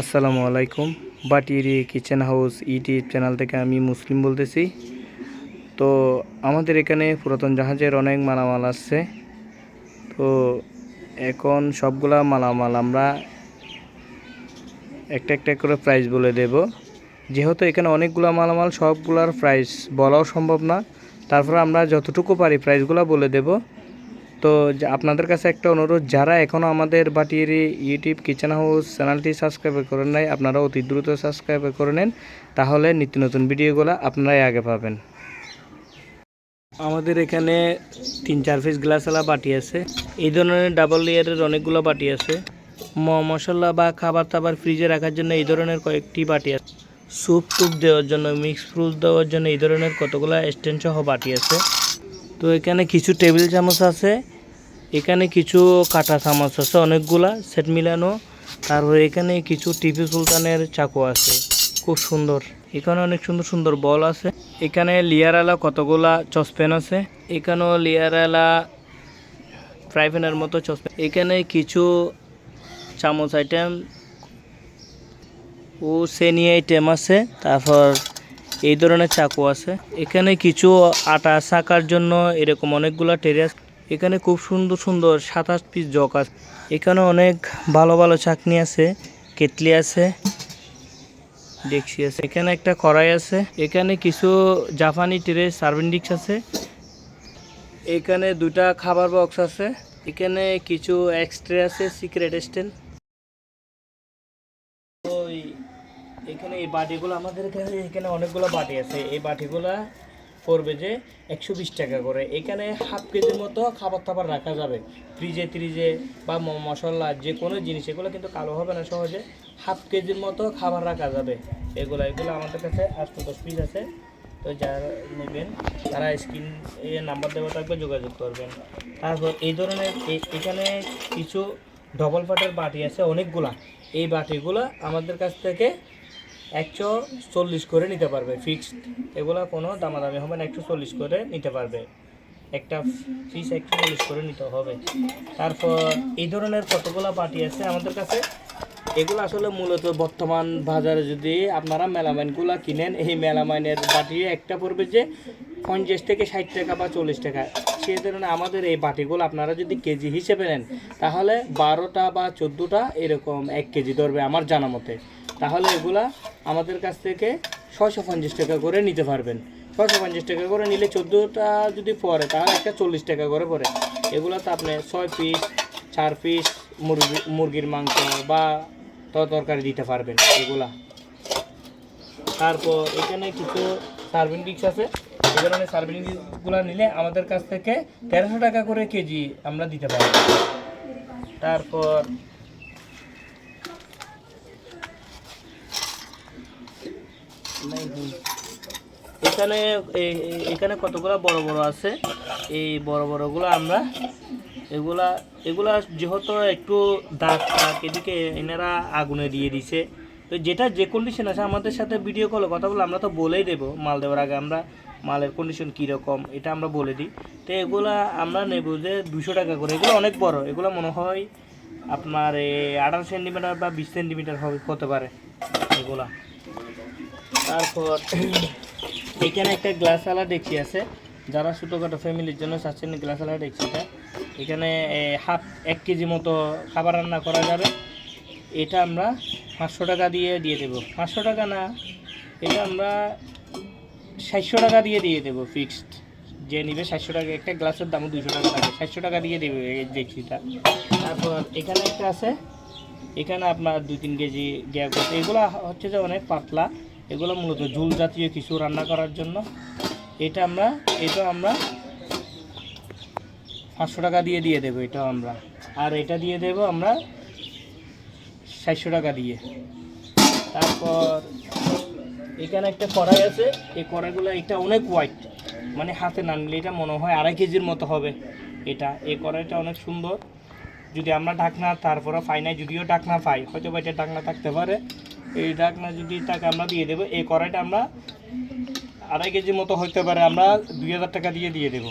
আসসালামু আলাইকুম। বাটিরি kitchen house YouTube channel থেকে আমি মুসলিম বলতেছি। তো আমাদের এখানে পুরাতন জাহাজের অনেক মালামাল আসছে। তো এখন সবগুলা মালামাল আমরা একটা একটা করে প্রাইস বলে দেব। যেহেতু এখানে অনেকগুলো মালামাল, সবগুলার প্রাইস বলাও সম্ভব না। তারপরে আমরা যতটুকু পারি প্রাইসগুলো বলে দেব। তো আপনাদের কাছে একটা অনুরোধ, যারা এখনও আমাদের বাটির ইউটিউব কিচেন হাউস চ্যানেলটি সাবস্ক্রাইব করেন নাই, আপনারা অতি দ্রুত সাবস্ক্রাইব করে নেন, তাহলে নিত্য নতুন ভিডিওগুলো আপনারাই আগে পাবেন। আমাদের এখানে তিন চার পিস গ্লাসওয়ালা বাটি আছে। এই ধরনের ডাবল লেয়ারের অনেকগুলো বাটি আছে। মশলা বা খাবার টাবার ফ্রিজে রাখার জন্য এই ধরনের কয়েকটি বাটি আছে। স্যুপ টুপ দেওয়ার জন্য মিক্স ফ্রুট দেওয়ার জন্য এই ধরনের কতগুলো স্ট্যান্ড সহ বাটি আছে। তো এখানে কিছু টেবিল চামচ আছে, এখানে কিছু কাটা চামচ আছে, অনেকগুলা সেট মিলানো, তারপরে এখানে কিছু টিপু সুলতানের চাকু আছে, খুব সুন্দর। এখানে অনেক সুন্দর সুন্দর বল আছে। এখানে লিয়ারালা কতগুলা চসপেন আছে, এখানেও লিয়ারালা ফ্রাই প্যানের মতো চসপেন। এখানে কিছু চামচ আইটেম ও সেনি আইটেম আছে, তারপর এই ধরনের চাকু আছে। এখানে কিছু আটা ছাকার জন্য এরকম অনেকগুলা টেরিয়াস এখানে খুব সুন্দর সুন্দর সাতাশ পিস জগ আছে। এখানে অনেক ভালো ভালো চাকনি আছে, কেটলি আছে, ডেক্সি আছে। এখানে একটা কড়াই আছে। এখানে কিছু জাপানি ট্রে সার্ভিং ডিক্স আছে। এখানে দুটা খাবার বক্স আছে। এখানে কিছু এক্সট্রে আছে, সিক্রেট স্ট্যান্ড ওই এখানে এই বাটিগুলো আমাদের এখানে এখানে অনেকগুলো বাটি আছে। এই বাটিগুলো পড়বে যে একশো বিশ টাকা করে। এখানে হাফ কেজির মতো খাবার টাবার রাখা যাবে। ফ্রিজে ট্রিজে বা মশলা যে কোনো জিনিস, এগুলো কিন্তু কালো হবে না সহজে। হাফ কেজির মতো খাবার রাখা যাবে। এগুলো এগুলো আমাদের কাছে আটশো দশ পিস আছে। তো যারা নেবেন, তারা স্ক্রিন নাম্বার দেওয়া থাকবে, যোগাযোগ করবেন। তারপর এই ধরনের এখানে কিছু ডবল পাটের বাটি আছে, অনেকগুলা। এই বাটিগুলো আমাদের কাছ থেকে একশো চল্লিশ করে নিতে পারবে ফিক্সড এগুলো কোনো দামাদামি হবে না, একশো চল্লিশ করে নিতে পারবে। একটা ফিস একশো চল্লিশ করে নিতে হবে। তারপর এই ধরনের কতগুলো বাটি আছে আমাদের কাছে? এগুলো আসলে মূলত বর্তমান বাজারে যদি আপনারা মেলামাইনগুলো কিনেন, এই মেলামাইনের বাটি একটা পড়বে যে পঞ্চাশ থেকে ষাট টাকা বা চল্লিশ টাকা। সেই ধরনের আমাদের এই বাটিগুলো আপনারা যদি কেজি হিসেবে নেন, তাহলে বারোটা বা চোদ্দোটা এরকম এক কেজি ধরবে আমার জানা মতে। তাহলে এগুলা আমাদের কাছ থেকে ছশো পঞ্চাশ টাকা করে নিতে পারবেন। ছশো পঞ্চাশ টাকা করে নিলে চোদ্দোটা যদি পরে, তাহলে একটা চল্লিশ টাকা করে পড়ে এগুলো তো আপনি ছয় পিস, চার পিস মুরগি মুরগির মাংস বা তরকারি দিতে পারবেন এগুলা। তারপর এখানে কিছু সার্ভিং ডিক্স আছে। এই ধরনের সার্ভিং ডিক্সগুলো নিলে আমাদের কাছ থেকে তেরোশো টাকা করে কেজি আমরা দিতে পারি তারপর এখানে এখানে কতগুলো বড় বড় আছে? এই বড় বড়গুলো আমরা এগুলা এগুলা যেহেতু একটু দাগ টাগ এদিকে এনারা আগুনে দিয়ে দিছে। তো যেটা যে কন্ডিশন আছে, আমাদের সাথে ভিডিও কলে কথা বলে আমরা তো বলেই দেবো মাল দেওয়ার আগে আমরা মালের কন্ডিশন কীরকম, এটা আমরা বলে দিই। তো এগুলা আমরা নেব যে দুশো টাকা করে। এগুলো অনেক বড়, এগুলো মনে হয় আপনার আঠারো সেন্টিমিটার বা বিশ সেন্টিমিটার হবে, হতে পারে এগুলা। তারপর, এখানে একটা গ্লাসওয়ালা ডেকচি আছে। যারা ছোটোখাটো ফ্যামিলির জন্য চাচ্ছেন গ্লাসওয়ালা ডেকচিটা। এখানে হাফ এক কেজি মতো খাবার রান্না করা যাবে। এটা আমরা পাঁচশো টাকা দিয়ে দিয়ে দেবো। পাঁচশো টাকা না, এটা আমরা সাতশো টাকা দিয়ে দিয়ে দেবো ফিক্সড যে নিবে সাতশো টাকা, একটা গ্লাসের দাম দুশো টাকা লাগে। সাতশো টাকা দিয়ে দেবে ডেকচিটা। তারপর, এখানে একটা আছে। এখানে আপনার দুই তিন কেজি গ্যাপ এগুলো হচ্ছে যে অনেক পাতলা। এগুলো মূলত ঝুল জাতীয় কিছু রান্না করার জন্য। এটা আমরা এটা আমরা পাঁচশো টাকা দিয়ে দিয়ে দেবো এটা আমরা। আর এটা দিয়ে দেবো আমরা সাতশো টাকা দিয়ে। তারপর এখানে একটা কড়াই আছে, এই কড়াইগুলো এটা অনেক হোয়াইট মানে হাতে না নিলে এটা মনে হয় আড়াই কেজির মতো হবে এটা। এই কড়াইটা অনেক সুন্দর। যদি আমরা ডাকনা তারপরে পাই নাই। যদিও ডাকনা পাই হয়তো বা এটা ডাকনা থাকতে পারে। এই ডাকনা যদি তাকে আমরা দিয়ে দেবো, এই কড়াইটা আমরা আড়াই কেজি মতো হইতে পারে, আমরা দুই হাজার টাকা দিয়ে দিয়ে দেবো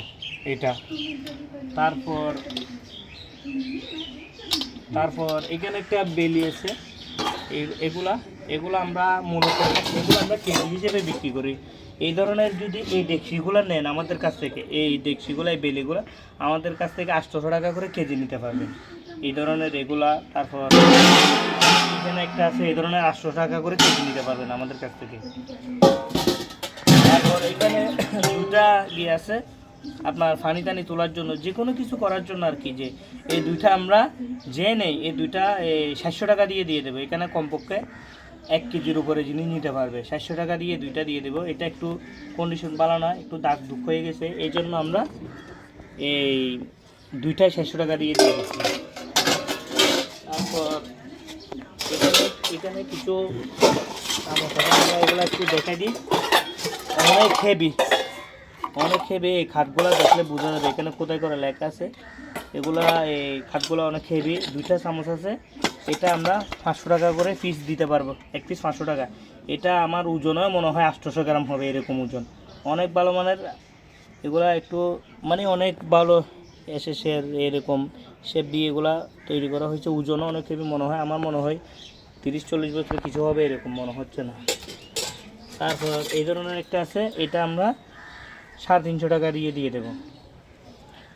এটা। তারপর তারপর এখানে একটা বেলি আছে। এগুলা, এগুলো আমরা মূলত, এগুলো আমরা কেজি হিসেবে বিক্রি করি। এই ধরনের যদি এই ডেকচিগুলো নেন আমাদের কাছ থেকে, এই ডেকচিগুলো এই বেলিগুলো, আমাদের কাছ থেকে আটশোশো টাকা করে কেজি নিতে পারবেন। এই ধরনের এগুলা তারপর এখানে একটা আছে, এই ধরনের আটশো টাকা করে কেজি নিতে পারবেন আমাদের কাছ থেকে। তারপর এখানে দুটা ইয়ে আছে, আপনার ফানি টানি তোলার জন্য যে কোনো কিছু করার জন্য আর কি, যে এই দুইটা আমরা যে নেই, এই দুইটা সাতশো টাকা দিয়ে দিয়ে দেবো, এখানে কমপক্ষে এক কেজির উপরে জিনিস নিতে পারবে। সাতশো টাকা দিয়ে দুইটা দিয়ে দেবো। এটা একটু কন্ডিশন ভালো না একটু দাগ দুঃখ হয়ে গেছে। এই জন্য আমরা এই দুইটাই সাতশো টাকা দিয়ে দিয়ে দিচ্ছি। তারপর এখানে এখানে কিছু এগুলো একটু দেখাই দিই। অনেক হেভি অনেক হেভি এই খাটগুলো দেখলে বোঝা যাবে এখানে কোথায় করে লেখা আছে। এগুলা এই খাটগুলো অনেক হেভি দুইটা চামচ আছে। এটা আমরা পাঁচশো টাকা করে পিস দিতে পারব। এক পিস পাঁচশো টাকা। এটা আমার ওজনও মনে হয় আটশোশো গ্রাম হবে এরকম ওজন। অনেক ভালো মানের, এগুলা একটু মানে অনেক ভালো এসে সে এরকম শেপ দিয়ে এগুলা তৈরি করা হয়েছে। ওজনও অনেক হেভি মনে হয়, আমার মনে হয় তিরিশ চল্লিশ বছর কিছু হবে এরকম মনে হচ্ছে না। তারপর এই ধরনের একটা আছে, এটা আমরা সাড়ে তিনশো টাকা দিয়ে দিয়ে দেবো।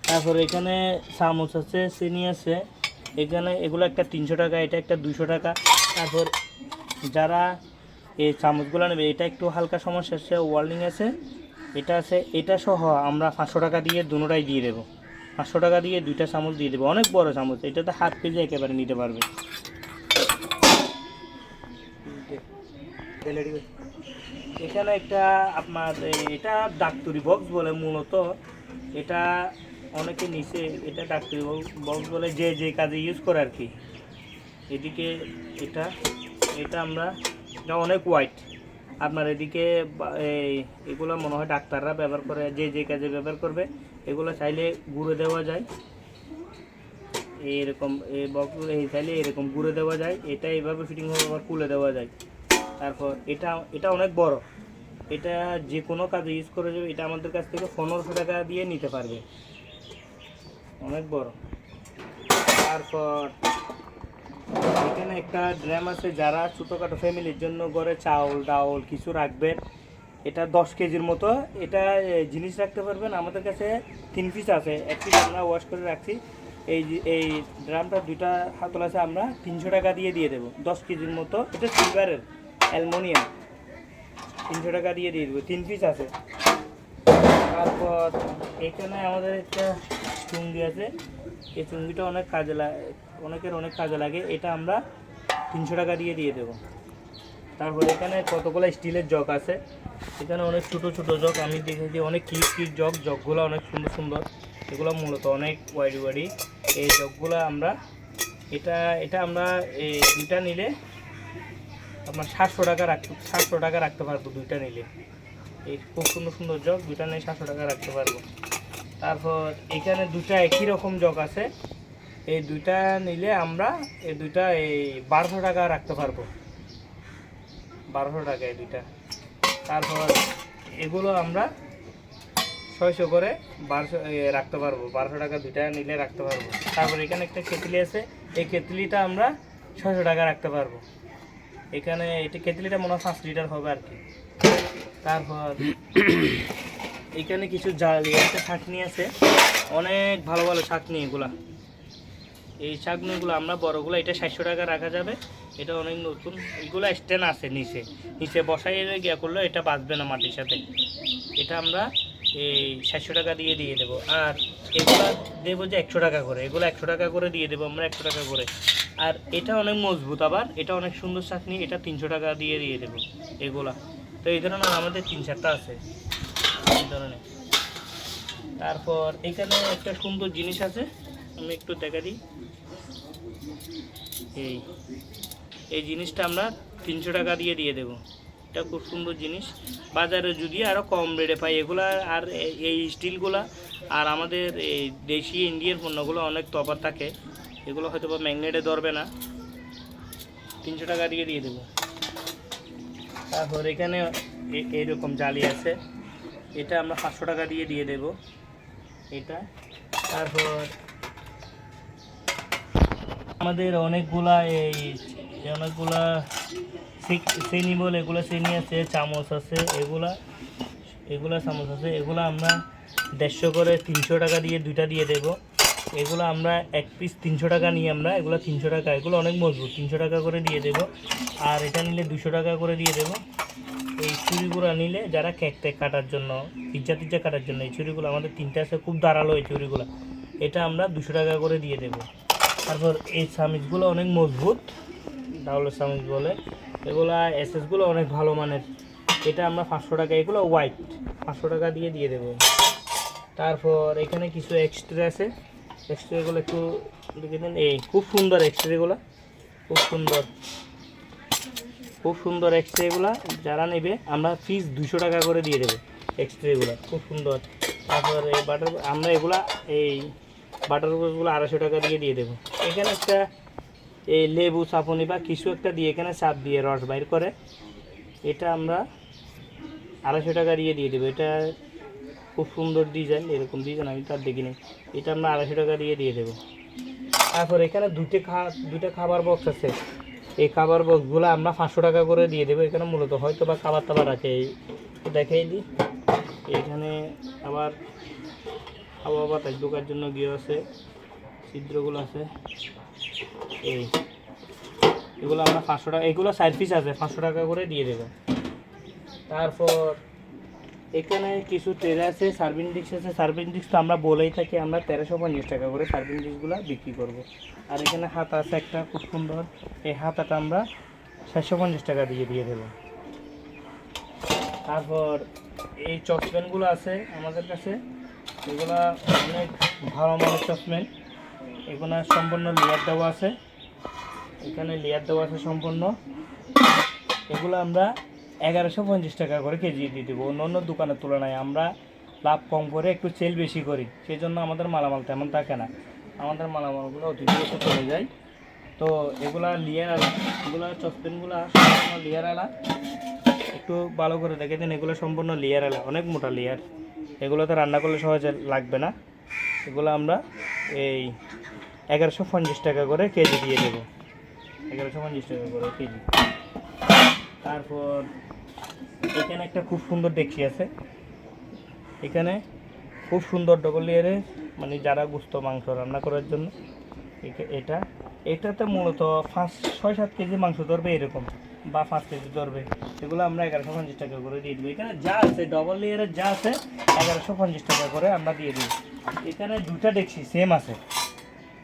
তারপর এখানে চামচ আছে, চিনি আছে এখানে এগুলো একটা তিনশো টাকা, এটা একটা দুশো টাকা। তারপর যারা এই চামচগুলো নেবে, এটা একটু হালকা সমস্যা আছে ওয়ার্নিং আছে, এটা আছে, এটা সহ আমরা পাঁচশো টাকা দিয়ে দুটোটাই দিয়ে দেবো। পাঁচশো টাকা দিয়ে দুইটা চামচ দিয়ে দেবো। অনেক বড় চামচ, এটা তো হাফ কেজি একেবারে নিতে পারবে। এখানে একটা আপনার, এটা ডাক্তারি বক্স বলে মূলত। এটা অনেকে নিচে এটা ডাক্তারি বক্স বলে যে যে কাজে ইউজ করে আর কি। এদিকে এটা এটা আমরা, এটা অনেক হোয়াইট আপনার এদিকে এগুলো মনে হয় ডাক্তাররা ব্যবহার করে, যে যে কাজে ব্যবহার করবে, এগুলো চাইলে গুঁড়ো দেওয়া যায়। এরকম এই বক্সগুলো এই চাইলে এরকম গুঁড়ো দেওয়া যায়। এটা এইভাবে ফিটিং হবে আবার খুলে দেওয়া যায়। তারপর এটা এটা অনেক বড়। এটা যে কোনো কাজে ইউজ করে যাবে, এটা আমাদের কাছ থেকে পনেরোশো টাকা দিয়ে নিতে পারবে। অনেক বড়। তারপর এখানে একটা ড্রাম আছে, যারা ছোটোখাটো ফ্যামিলির জন্য ঘরে চাউল, ডাউল কিছু রাখবেন। এটা দশ কেজির মতো। এটা জিনিস রাখতে পারবেন। আমাদের কাছে তিন পিস আছে। এক পিস আমরা ওয়াশ করে রাখছি। এই এই ড্রামটা দুইটা হাতল আছে, আমরা তিনশো টাকা দিয়ে দিয়ে দেবো। দশ কেজির মতো। এটা সিলভারের অ্যালমোনিয়াম তিনশো টাকা দিয়ে দিয়ে দেবো। তিন পিস আছে। তারপর এখানে আমাদের একটা চুঙ্গি আছে। এই চুঙ্গিটা অনেক কাজে লাগে অনেকের অনেক কাজে লাগে। এটা আমরা তিনশো টাকা দিয়ে দিয়ে দেবো। তারপর এখানে কতগুলো স্টিলের জগ আছে। এখানে অনেক ছোটো ছোটো জগ। আমি দেখেছি অনেক কিট কিট জগ। জগগুলো অনেক সুন্দর সুন্দর। এগুলো মূলত অনেক ওয়াইডি ওয়াইডি এই জগগুলো আমরা, এটা এটা আমরা এই দুইটা নিলে আপনার সাতশো টাকা রাখতে সাতশো টাকা রাখতে পারব দুইটা নিলে। এই খুব সুন্দর সুন্দর জগ। দুইটা নিয়ে সাতশো টাকা রাখতে পারব। তারপর এখানে দুটা একই রকম জগ আছে। এই দুইটা নিলে আমরা এই দুইটা এই বারোশো টাকা রাখতে পারব। বারোশো টাকা এই দুইটা। তারপর এগুলো আমরা ছয়শো করে বারোশো রাখতে পারব। বারোশো টাকা দুইটা নিলে রাখতে পারব। তারপর এখানে একটা কেতলি আছে। এই কেতলিটা আমরা ছয়শো টাকা রাখতে পারব। এখানে এটা কেতলিটা মনে হয় পাঁচ লিটার হবে আর কি। তারপর এখানে কিছু জালি একটা ছাঁকনি আছে। অনেক ভালো ভালো ছাঁকনি এগুলা। এই ছাঁকনিগুলো আমরা বড়গুলো, এটা সাতশো টাকা রাখা যাবে। এটা অনেক নতুন। এগুলো স্ট্যান্ড আছে নিচে। নিচে বসাই গিয়া করলে এটা বাঁচবে না মাটির সাথে। এটা আমরা এই সাতশো টাকা দিয়ে দিয়ে দেবো। আর এগুলো দেবো যে একশো টাকা করে। এগুলো একশো টাকা করে দিয়ে দেবো আমরা একশো টাকা করে। আর এটা অনেক মজবুত আবার। এটা অনেক সুন্দর চাটনি এটা তিনশো টাকা দিয়ে দিয়ে দেবো এগুলা। তো এই ধরনের আমাদের তিন চারটা আছে। ধরনের। তারপর এখানে একটা সুন্দর জিনিস আছে, আমি একটু দেখা দিই। এই এই জিনিসটা আমরা তিনশো টাকা দিয়ে দিয়ে দেবো। এটা খুব সুন্দর জিনিস। বাজারে যদি আরও কম রেটে পাই, এগুলা আর এই স্টিলগুলা আর আমাদের এই দেশি ইন্ডিয়ান পণ্যগুলো অনেক তফাৎ থাকে। এগুলো হয়তো বা ম্যাগনেটে ধরবে না। তিনশো টাকা দিয়ে দিয়ে দেবো। তারপর এখানে এ- এইরকম জালি আছে। এটা আমরা পাঁচশো টাকা দিয়ে দিয়ে দেব। এটা। তারপর আমাদের অনেকগুলা এই অনেকগুলা চেনি বলে, এগুলো চেনি আছে, চামচ আছে, এগুলা এগুলা চামচ আছে, এগুলো আমরা দেড়শো করে তিনশো টাকা দিয়ে দুইটা দিয়ে দেব। এগুলো আমরা এক পিস তিনশো টাকা নিয়ে আমরা, এগুলো তিনশো টাকা, এগুলো অনেক মজবুত, তিনশো টাকা করে দিয়ে দেব। আর এটা নিলে দুশো টাকা করে দিয়ে দেব। এই ছুরিগুলো নিলে যারা কেক টেক কাটার জন্য, পিজ্জা টিজ্জা কাটার জন্য এই ছুরিগুলো আমাদের তিনটে আছে, খুব ধারালো এই ছুরিগুলো এটা আমরা দুশো টাকা করে দিয়ে দেব। তারপর এই চামিচগুলো অনেক মজবুত। ডাউলের চামিচ বলে। এগুলা এসএসগুলো অনেক ভালো মানের। এটা আমরা পাঁচশো টাকা, এগুলো হোয়াইট পাঁচশো টাকা দিয়ে দিয়ে দেবো। তারপর এখানে কিছু এক্সট্রা আছে। এক্সট্রাগুলো একটু দেখে দেন এই খুব সুন্দর এক্সট্রাগুলো খুব সুন্দর। খুব সুন্দর এক্সট্রেগুলো যারা নেবে, আমরা ফিস দুশো টাকা করে দিয়ে দেবো এক্সট্রেগুলো খুব সুন্দর। তারপর বাটার আমরা এগুলা এই বাটারগুলো আড়াইশো টাকা দিয়ে দিয়ে দেবো। এখানে একটা এই লেবু চাপনি বা কিছু একটা দিয়ে এখানে চাপ দিয়ে রস বাইর করে, এটা আমরা আড়াইশো টাকা দিয়ে দিয়ে দেবো। এটা খুব সুন্দর ডিজাইন এরকম ডিজাইন আমি তার দেখিনি। এটা আমরা আড়াইশো টাকা দিয়ে দিয়ে দেবো। তারপর এখানে দুটো খা দুটো খাবার বক্স আছে। এই খাবার বক্সগুলো আমরা পাঁচশো টাকা করে দিয়ে দেবো। এখানে মূলত হয়তো বা খাবার টাবার আছে, এই দেখাই দিই। এখানে আবার হাওয়া বাতাস ঢোকার জন্য গিয়ে আছে, ছিদ্রগুলো আছে। এই, এগুলো আমরা পাঁচশো টাকা এগুলো সাইড পিস আছে, পাঁচশো টাকা করে দিয়ে দেবো। তারপর এখানে কিছু ট্রেন আছে সার্ভিং ডিস্ক আছে। সার্ভিং ডিস্ক তো আমরা বলেই থাকি, আমরা তেরোশো পঞ্চাশ টাকা করে সার্ভিং ডিস্কগুলো বিক্রি করব। আর এখানে হাতা আছে একটা খুব সুন্দর। এই হাতাটা আমরা সাতশো পঞ্চাশ টাকা দিয়ে দিয়ে দেবো। তারপর এই চসপ্যানগুলো আছে আমাদের কাছে। এগুলা অনেক ভালো মানের চসপ্যান এগুলো সম্পূর্ণ লেয়ার দেওয়া আছে। এখানে লেয়ার দেওয়া আছে সম্পূর্ণ। এগুলো আমরা এগারোশো পঞ্চাশ টাকা করে কেজি দিয়ে দেবো। অন্য অন্য দোকানের তুলনায় আমরা লাভ কম করে একটু সেল বেশি করি। সেই জন্য আমাদের মালামাল তেমন থাকে না। আমাদের মালামালগুলো অতিরিক্ত চলে যায়। তো এগুলা লিয়ার আলা, এগুলা চসপেনগুলো সম্পূর্ণ লিয়ার আলা। একটু ভালো করে দেখে দিন, এগুলো সম্পূর্ণ লেয়ার আলা, অনেক মোটা লেয়ার। এগুলোতে রান্না করলে সহজে লাগবে না। এগুলো আমরা এই এগারোশো পঞ্চাশ টাকা করে কেজি দিয়ে দেবো। এগারোশো পঞ্চাশ টাকা করে কেজি। তারপর এখানে একটা খুব সুন্দর ডেকচি আছে। এখানে খুব সুন্দর ডবল লেয়ারে মানে যারা গুস্ত মাংস রান্না করার জন্য এটা, এটাতে মূলত পাঁচ, ছয়, সাত কেজি মাংস ধরবে এরকম, বা পাঁচ কেজি ধরবে। এগুলো আমরা এগারোশো পঞ্চাশ টাকা করে দিয়ে দেবো। এখানে যা আছে ডবল লেয়ারের যা আছে, এগারোশো পঞ্চাশ টাকা করে আমরা দিয়ে দিই এখানে দুইটা ডেকছি সেম আছে।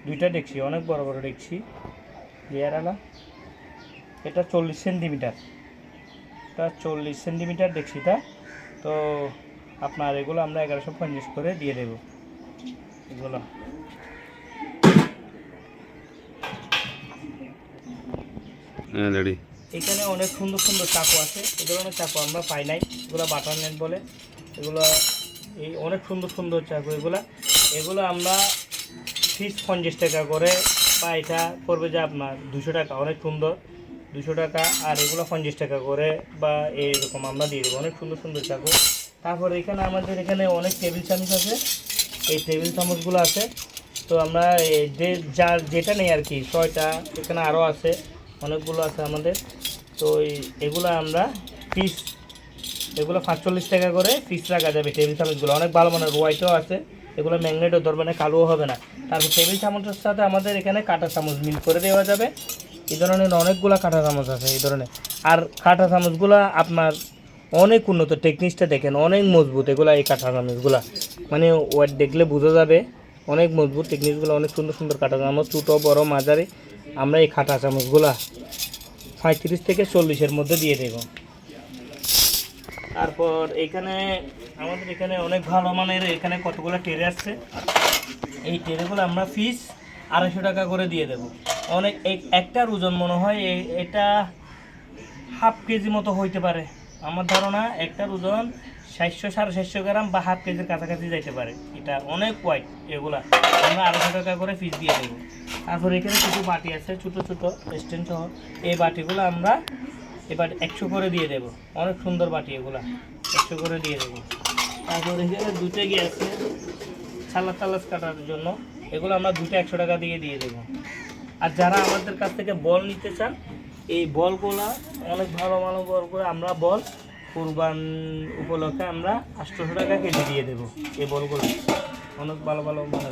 দুইটা ডেকছি অনেক বড় বড় ডেকছি লেয়ারওয়ালা এটা চল্লিশ সেন্টিমিটার। এটা চল্লিশ সেন্টিমিটার ডেকছিটা তো। আপনার এগুলো আমরা এগারোশো পঞ্চাশ করে দিয়ে দেবো। এগুলো। হ্যাঁ এখানে অনেক সুন্দর সুন্দর চাকু আছে। এই ধরনের চাকু আমরা পাই নাই। এগুলো বাটার নেট বলে। এগুলো এই অনেক সুন্দর সুন্দর চাকু এগুলো। এগুলো আমরা পিস পঞ্চাশ টাকা করে বা এটা করবে যে আপনার দুশো টাকা। অনেক সুন্দর। দুশো টাকা আর এগুলো পঞ্চাশ টাকা করে বা এরকম আমরা দিয়ে দেবো। অনেক সুন্দর সুন্দর চাকু। তারপর এখানে আমাদের এখানে অনেক টেবিল চামচ আছে। এই টেবিল চামচগুলো আছে। তো আমরা যে যা যেটা নেই আর কি, ছয়টা, এখানে আরও আছে, অনেকগুলো আছে আমাদের। তো এগুলো আমরা পিস এগুলো পাঁচচল্লিশ টাকা করে পিস রাখা যাবে টেবিল চামচগুলো। অনেক ভালো মানের হোয়াইটও আছে। এগুলো ম্যাগনেটও ধরবে না, কালোও হবে না। তারপর টেবিল চামচের সাথে আমাদের এখানে কাঁটা চামচ মিল করে দেওয়া যাবে। এই ধরনের অনেকগুলো কাঁটা চামচ আছে, এই ধরনের। আর কাঁটা চামচগুলো আপনার অনেক উন্নত টেকনিক্সটা দেখেন, অনেক মজবুত এগুলো, এই কাঁটা চামচগুলো। মানে ওয়েট দেখলে বোঝা যাবে, অনেক মজবুত টেকনিক্সগুলো অনেক সুন্দর সুন্দর কাঁটা চামচ, ছোটো, বড়, মাঝারি। আমরা এই কাঁটা চামচগুলা পঁয়ত্রিশ থেকে চল্লিশের মধ্যে দিয়ে দেবো। তারপর এখানে আমাদের এখানে অনেক ভালো মানের এখানে কতগুলো টেরে আসছে? এই টেরেগুলো আমরা ফিস আড়াইশো টাকা করে দিয়ে দেবো। অনেক এক- একটার ওজন মনে হয় এটা হাফ কেজি মতো হইতে পারে। আমার ধারণা একটার ওজন সাতশো সাড়ে সাতশো গ্রাম বা হাফ কেজির কাছাকাছি যাইতে পারে। এটা অনেক ওয়াইট এগুলা। আমরা আড়াইশো টাকা করে পিস দিয়ে দেবো তারপর এখানে কিছু বাটি আছে, ছোটো ছোটো স্ট্যান্ড সহ। এই বাটিগুলো আমরা এবার একশো করে দিয়ে দেবো। অনেক সুন্দর বাটি এগুলা। একশো করে দিয়ে দেবো। তারপর এখানে দুটো গিয়ে আছে? সালাদ টালাদ কাটার জন্য। এগুলো আমরা দুটো একশো টাকা দিয়ে দিয়ে দেবো। আর যারা আমাদের কাছ থেকে বল নিতে চান, এই বলগুলা অনেক ভালো ভালো বল করে আমরা বল কুরবান উপলক্ষে আমরা আটশোশো টাকা কেজি দিয়ে দেবো এই বলগুলো। অনেক ভালো ভালো মানে